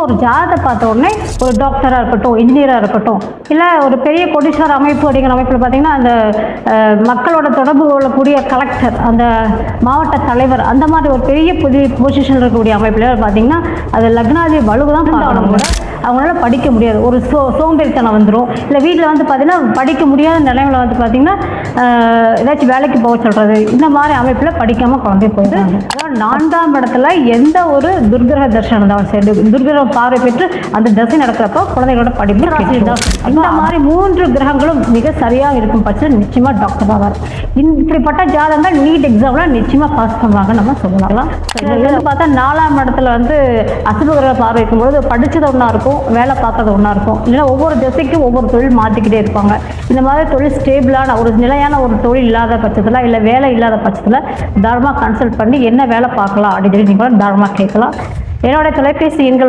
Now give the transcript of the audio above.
ஒரு ஜாதகத்தை பார்த்த உடனே ஒரு டாக்டராக இருக்கட்டும் இன்ஜினியராக இருக்கட்டும் இல்லை ஒரு பெரிய கொடிசார் அமைப்பு அப்படிங்கிற அமைப்பில் பார்த்தீங்கன்னா அந்த மக்களோட தொடர்பு கொள்ளக்கூடிய கலெக்டர் அந்த மாவட்ட தலைவர் அந்த மாதிரி ஒரு பெரிய புதிய பொசிஷன் இருக்கக்கூடிய அமைப்பில் பார்த்தீங்கன்னா அது லக்னாதி வலுவு தான் பார்க்கணும். கூட அவங்களால படிக்க முடியாது. ஒரு சோ சோம்பேறித்தனம் வந்துடும் இல்லை வீட்டில் வந்து பார்த்தீங்கன்னா படிக்க முடியாத நிலைமையில் வந்து பார்த்தீங்கன்னா ஏதாச்சும் வேலைக்கு போக சொல்கிறது இந்த மாதிரி அமைப்பில் படிக்காமல் குழந்தை போயிடுறாங்க அதாவது நான்காம் இடத்துல எந்த ஒரு துர்கிரக தர்ஷனம் இருந்தாலும் சரி துர்கிரக பார்வை பெற்று அந்த தசை நடக்கிறப்போ குழந்தைகளோட படிப்பு. இந்த மாதிரி மூன்று கிரகங்களும் மிக சரியாக இருக்கும் பட்சத்தில் நிச்சயமாக டாக்டர் ஆவார் இப்படிப்பட்ட ஜாதகங்கள் நீட் எக்ஸாமில் நிச்சயமாக பாஸ் பண்ணுவாங்க நம்ம சொல்லலாம். பார்த்தா நாலாம் இடத்துல வந்து அசுபகிரக பார்வை இருக்கும்போது படிச்சது ஒன்றா இருக்கும். வேலை பார்க்கறது ஒன்றா இருக்கும். இல்லைன்னா ஒவ்வொரு திசைக்கும் ஒவ்வொரு தொழில் மாற்றிக்கிட்டே இருப்பாங்க. இந்த மாதிரி தொழில் ஸ்டேபிளான ஒரு நிலையான ஒரு தொழில் இல்லாத பட்சத்தில் இல்லை வேலை இல்லாத பட்சத்தில் தாராளமாக கன்சல்ட் பண்ணி என்ன வேலை பார்க்கலாம் அப்படின்னு சொல்லி நீங்கள் தாராளமாக கேட்கலாம். என்னோட தொலைபேசி எண்கள்